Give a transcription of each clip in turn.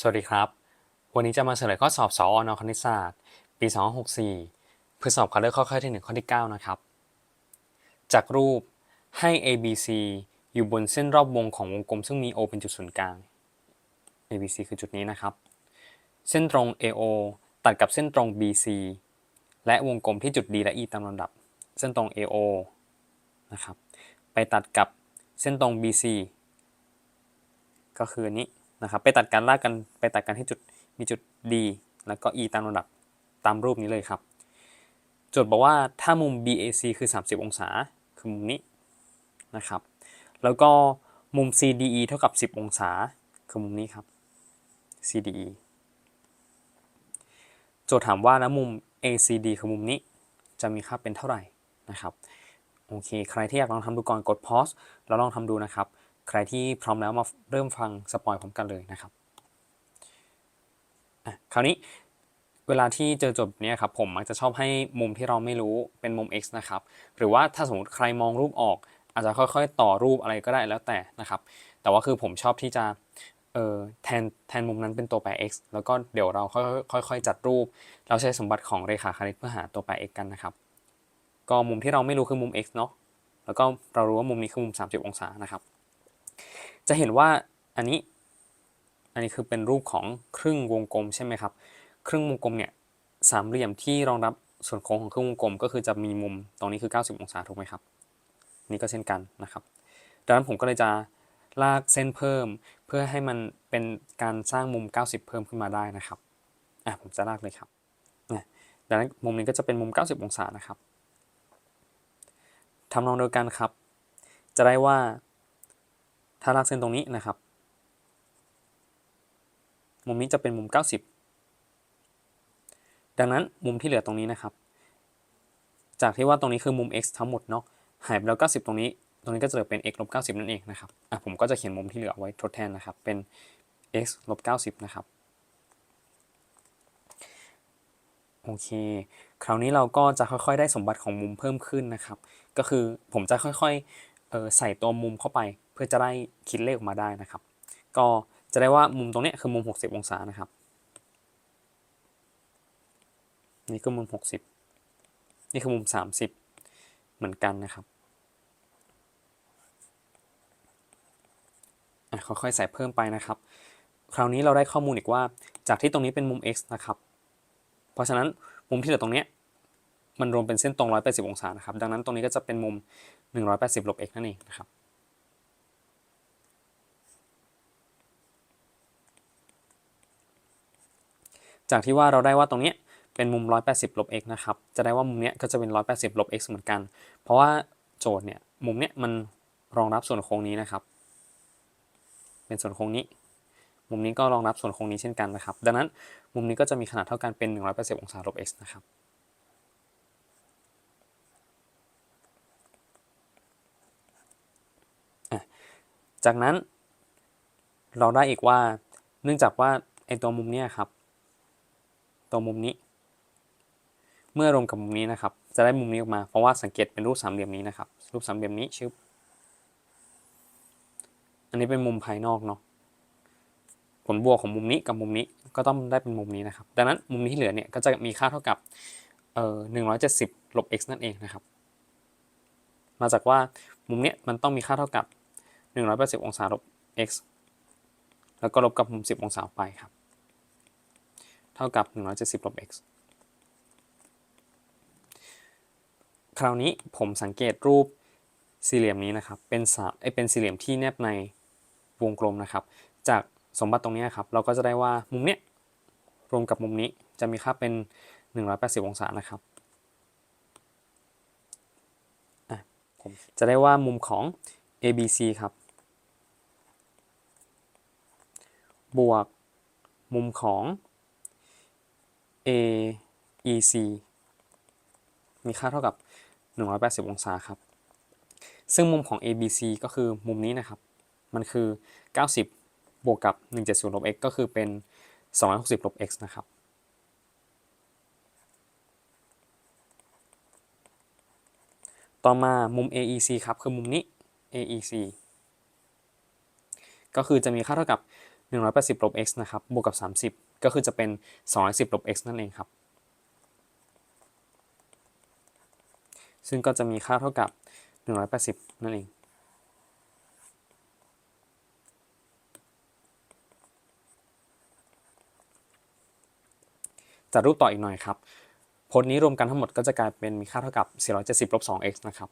สวัสดีครับ วันนี้จะมาเฉลยข้อสอบสออนคณิตศาสตร์ ปี 2564 เพื่อสอบคัดเลือกข้อข้อที่ 1 ข้อที่ 9 นะครับ จากรูปให้ ABC อยู่บนเส้นรอบวงของวงกลมซึ่งมี O เป็นจุดศูนย์กลาง ABC คือจุดนี้นะครับ เส้นตรง AO ตัดกับเส้นตรง BC และวงกลมที่จุด D และ E ตามลำดับ เส้นตรง AO นะครับ ไปตัดกับเส้นตรง BC ก็คืออัน นะครับไปตัดกันลากกันไปตัดกันที่จุดมีจุด D แล้วก็ E ตามลำดับตามรูปนี้เลยครับโจทย์บอกว่าถ้ามุม BAC คือ 30 องศาคือมุมนี้นะครับ แล้วก็มุม CDE เท่ากับ 10 องศาคือมุมนี้ครับ CDE โจทย์ถามว่าแล้วมุม ACD คือมุมนี้จะมีค่าเป็นเท่าไหร่นะครับ โอเค ใครที่อยากลองทำดูก่อนกด pause แล้วลองทำดูนะครับ ใครที่พร้อมแล้วมาเริ่มฟังสปอยพร้อมกันเลยนะครับคราวนี้เวลาที่เจอจบเนี้ยครับผมมักจะชอบให้มุมที่เราไม่รู้เป็นมุม x นะครับหรือว่าถ้าสมมติใครมองรูปออก อาจจะค่อยๆ ต่อรูปอะไรก็ได้แล้วแต่นะครับแต่ว่าคือผมชอบที่จะแทนแทนมุมนั้นเป็นตัวแปร x แล้วก็เดี๋ยวเราค่อยๆค่อยๆจัดรูป เราใช้สมบัติของเรขาคณิตเพื่อหาตัวแปร x กันนะครับ ก็มุมที่เราไม่รู้คือมุม x เนาะแล้วก็เรารู้ว่ามุมนี้คือมุม 30 องศานะครับ จะเห็นว่าอันนี้อันนี้คือเป็นรูปของครึ่งวงกลมใช่ไหมครับ ครึ่งวงกลมเนี่ยสามเหลี่ยมที่รองรับส่วนโค้งของครึ่งวงกลม ก็คือจะมีมุมตรงนี้คือ 90 องศาถูกไหมครับ นี่ก็เช่นกันนะครับ ดังนั้นผมก็เลยจะลากเส้นเพิ่ม เพื่อให้มันเป็นการสร้างมุม 90 เพิ่มขึ้นมาได้นะครับอะผมจะลากเลยครับนะดังนั้นมุมนี้ก็จะเป็นมุม 90 องศานะครับทำนองเดียวกันครับ จะได้ว่า ถ้าลากเส้นตรงนี้นะครับ มุมนี้จะเป็นมุม 90 ดังนั้นมุมที่เหลือตรงนี้นะครับ จากที่ว่าตรงนี้คือมุม x ทั้งหมดเนาะหายไปแล้ว 90 ตรงนี้ ตรงนี้ก็จะเหลือเป็น x ลบ90 นั่นเองนะครับอะผมก็จะเขียนมุมที่เหลือไว้ทดแทนนะครับ เป็น x ลบ90 นะครับโอเค คราวนี้เราก็จะค่อยๆ ได้สมบัติของมุมเพิ่มขึ้นนะครับ ก็คือผมจะค่อยๆใส่ตัวมุมเข้าไป พื่อจะได้คิดเลขออกมาได้นะครับ ก็จะได้ว่ามุมตรงนี้คือมุม 60 องศานะครับ นี่คือมุม 60 นี่คือมุม 30 เหมือนกันนะครับค่อยๆใส่เพิ่มไปนะครับ คราวนี้เราได้ข้อมูลอีกว่า จากที่ตรงนี้เป็นมุม x นะครับ เพราะฉะนั้นมุมที่เหลือตรงนี้มันรวมเป็นเส้นตรง 180 องศานะครับ ดังนั้นตรงนี้ก็จะเป็นมุม 180ลบ x นั่นเองนะครับ จากที่ว่าเราได้ว่าตรงนี้เป็นมุม 180ลบ x นะครับ จะได้ว่ามุมเนี้ยก็จะเป็น 180ลบ x เหมือนกัน เพราะว่าโจทย์เนี่ยมุมเนี้ยมันรองรับส่วนโค้งนี้นะครับ เป็นส่วนโค้งนี้ มุมนี้ก็รองรับส่วนโค้งนี้เช่นกันนะครับ ดังนั้นมุมนี้ก็จะมีขนาดเท่ากันเป็น 180 องศาลบ x นะครับจากนั้นเราได้อีกว่าเนื่องจากว่าไอตัวมุมเนี้ยครับ ตัวมุมนี้ เมื่อรวมกับมุมนี้นะครับ จะได้มุมนี้ออกมา เพราะว่าสังเกตเป็นรูปสามเหลี่ยมนี้นะครับ รูปสามเหลี่ยมนี้ชึบอันนี้เป็นมุมภายนอกเนาะ ผลบวกของมุมนี้กับมุมนี้ก็ต้องได้เป็นมุมนี้นะครับ ดังนั้นมุมนี้ที่เหลือเนี่ยก็จะมีค่าเท่ากับเอ่อ170ลบ x นั่นเองนะครับ มาจากว่ามุมเนี้ยมันต้องมีค่าเท่ากับ180องศาลบ x แล้วก็ลบกับมุม10องศาไปครับ เท่ากับ 170ลบ x คราวนี้ผมสังเกตรูปสี่เหลี่ยมนี้นะครับ เป็นสามเอ้ยเป็นสี่เหลี่ยมที่แนบในวงกลมนะครับ จากสมบัติตรงนี้ครับ เราก็จะได้ว่ามุมเนี้ยรวมกับมุมนี้จะมีค่าเป็น 180 องศานะครับผมจะได้ว่ามุมของ ABC ครับ บวกมุมของ AEC มีค่าเท่ากับ 180 องศาครับ ซึ่งมุมของ ABC ก็คือมุมนี้นะครับ มันคือ 90 บวกกับ 170ลบ x ก็คือเป็น 260ลบ x นะครับ ต่อมามุม AEC ครับ คือมุมนี้ AEC ก็คือจะมีค่าเท่ากับ 180ลบ x นะครับ บวกกับ 30 ก็คือจะเป็น 210ลบ x นั่นเองครับ ซึ่งก็จะมีค่าเท่ากับ 180 นั่นเอง จัดรูปต่ออีกหน่อยครับพจน์นี้รวมกันทั้งหมดก็จะกลายเป็นมีค่าเท่ากับ 470ลบ 2x นะครับ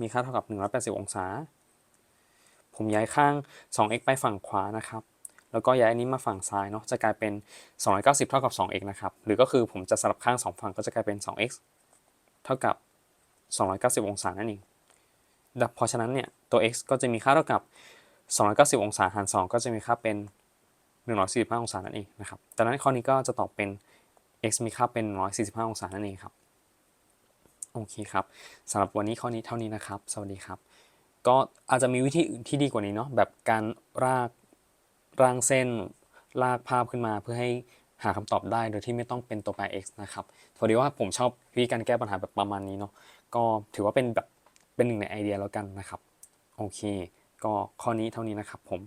มีค่าเท่ากับ 180 องศา ผมย้ายข้าง 2x ไปฝั่งขวานะครับ แล้วก็ย้ายอันนี้มาฝั่งซ้ายเนาะ จะกลายเป็น 290 เท่ากับ 2x นะครับ หรือก็คือผมจะสลับข้าง 2 ฝั่งก็จะกลายเป็น 2x เท่ากับ 290 องศานั่นเองดับเพราะฉะนั้นเนี่ย ตัว x ก็จะมีค่าเท่ากับ 290 องศาหาร 2 ก็จะมีค่าเป็น 145 องศานั่นเองนะครับ ดังนั้นข้อนี้ก็จะตอบเป็น x มีค่าเป็น 145 องศานั่นเองครับ โอเคครับสำหรับวันนี้ข้อนี้เท่านี้นะครับ สวัสดีครับ ก็อาจจะมีวิธีอื่นที่ดีกว่านี้เนาะแบบการรากร่างเส้นลากภาพขึ้นมาเพื่อให้หาคำตอบได้โดยที่ไม่ต้องเป็นตัวแปร x นะครับพอดีว่าผมชอบวิธีการแก้ปัญหาแบบประมาณนี้เนาะก็ถือว่าเป็นแบบเป็นหนึ่งในไอเดียแล้วกันนะครับโอเค ก็ข้อนี้เท่านี้นะครับผม